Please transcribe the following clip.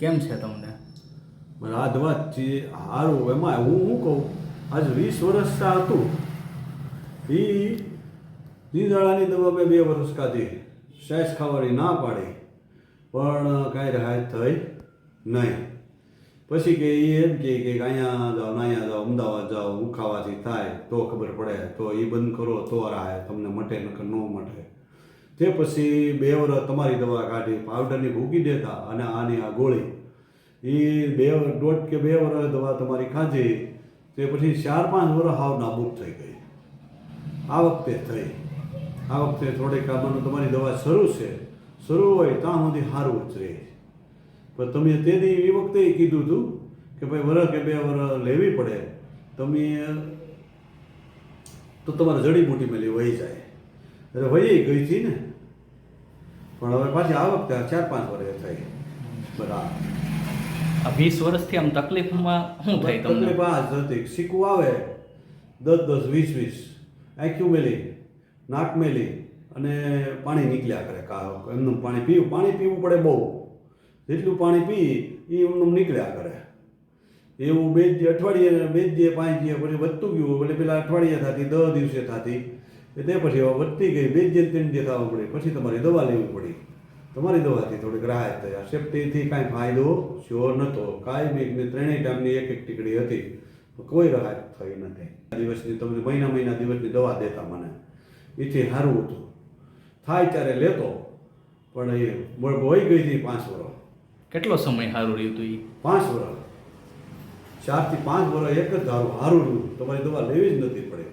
કેમ છે તમને? મને આ દવા જે સારું એમાં હું શું કહું? આજ વીસ વર્ષ હતું. એ નીંદાળાની દવા મેં બે વર્ષ કાઢી. સેસ ખાવાની ના પાડી. પણ કાંઈ રાહત થઈ નહીં. પછી કે એ એમ કે અહીંયા જાઓ ને અહીંયા જાઓ, અમદાવાદ જાઓ ખાવાથી થાય, તો ખબર પડે. તો એ બંધ કરો, તો રાહત તમને મટે, નકર ન મટે. તે પછી બે વર તમારી દવા કાઢી પાવડરની ભૂકી દેતા અને આની આ ગોળી. એ બે દોઢ કે બે વર દવા તમારી ખાધી તે પછી ચાર પાંચ વર હાવ નાબૂદ થઈ ગઈ. આ વખતે થઈ. આ વખતે થોડીક કામનું તમારી દવા શરૂ છે. શરૂ હોય ત્યાં સુધી સારું જ રહે પણ તમે તેની એ વખતે કીધું હતું કે ભાઈ વર કે બે વર લેવી પડે. તમે, તો તમારે જડીબુટી મેલી વહી જાય. વહી ગઈ હતી ને. પણ હવે પાછી આ વખતે ચાર પાંચ વર્ષે થઈ બરાબર. વીસ વર્ષથી આમ તકલીફમાં શું થઈ તમને? તકલીફ આ જ હતી. શીખવું આવે. દસ દસ વીસ વીસ. આંખ્યું મેલી નાક મેલી અને પાણી નીકળ્યા કરે. કા એમનું પાણી પીવું. પાણી પીવું પડે બહુ. જેટલું પાણી પી એ એમનું નીકળ્યા કરે. એવું બે જ અઠવાડિયે બે જ પાંચ જે પછી વધતું ગયું એટલે પેલા અઠવાડિયે થતી દસ દિવસે થતી. તે પછી હવે વધતી ગઈ બે જે ત્રણ જે થવા પડી પછી તમારી દવા લેવી પડી. તમારી દવાથી થોડીક રાહત થઈ. આ સેફ્ટીથી કાંઈ ફાયદો શ્યોર નહોતો. કાંઈ બી એકને ત્રણેય ટાઈમની એક એક ટીકડી હતી. કોઈ રાહત થઈ નથી દિવસની તમને મહિના મહિના દિવસની દવા દેતા મને. એથી સારું હતું. થાય ત્યારે લેતો પણ એ વહી ગઈ હતી પાંચ વર્ષ કેટલો સમય સારું રહ્યું હતું એ પાંચ વર્ષ ચારથી પાંચ વર્ષ એક જ ધારું સારું રહ્યું. તમારી દવા લેવી જ નથી પડે.